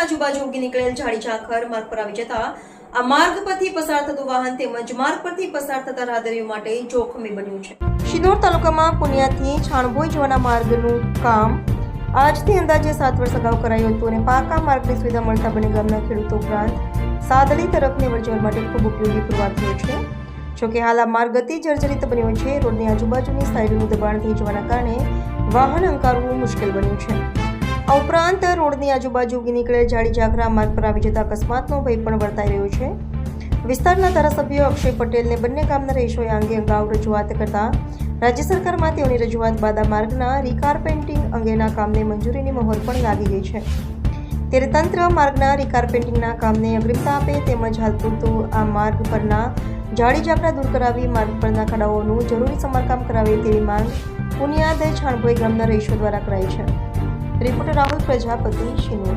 આજુબાજુ નીકળેલ ઝાડી ઝાંખર માર્ગ પર આવી જતા પસાર થતું રાહદારીઓ માટે જોખમી બન્યું છે. શિનોર તાલુકામાં પુણ્યાથી છાણભોઈ જવાના માર્ગનું કામ આજથી અંદાજે સાત વર્ષ અગાઉ કરાયું હતું અને પાકા માર્ગની સુવિધા મળતા બંને ગામના ખેડૂતો ઉપરાંત સાદડી તરફની અવરજવર માટે ખૂબ ઉપયોગી પુરવાર થયો છે. જોકે હાલ આ માર્ગ અતિ જર્જરિત બન્યો છે. રોડની આજુબાજુની સાઈડનું દબાણ થઈ જવાના કારણે વાહન અંકારવું મુશ્કેલ બન્યું છે. આ ઉપરાંત રોડની આજુબાજુ ઉગી નીકળેલ જાડી જાખરા માર્ગ પર આવી જતા અકસ્માતનો ભય પણ વર્તાઈ રહ્યો છે. વિસ્તારના ધારાસભ્ય અક્ષય પટેલને બંને ગામના રહીશોએ અંગે અગાઉ રજૂઆત કરતા રાજ્ય સરકારમાં તેઓની રજૂઆત બાદ આ માર્ગના રિકારપેન્ટિંગ અંગેના કામને મંજૂરીની મહોર પણ લાગી ગઈ છે. ત્યારે તંત્ર માર્ગના રિકારપેન્ટિંગના કામને અગ્રિમતા આપે તેમજ હાલ પૂરતું આ માર્ગ પરના જાડી ઝાપડા દૂર કરાવી માર્ગ પરના ખાડાઓનું જરૂરી સમારકામ કરાવે તેવી માંગ પુનિયાદ છાણભોઈ ગામના રહીશો દ્વારા કરાઈ છે. રિપોર્ટર રાહુલ પ્રજાપતિ, શિનોર.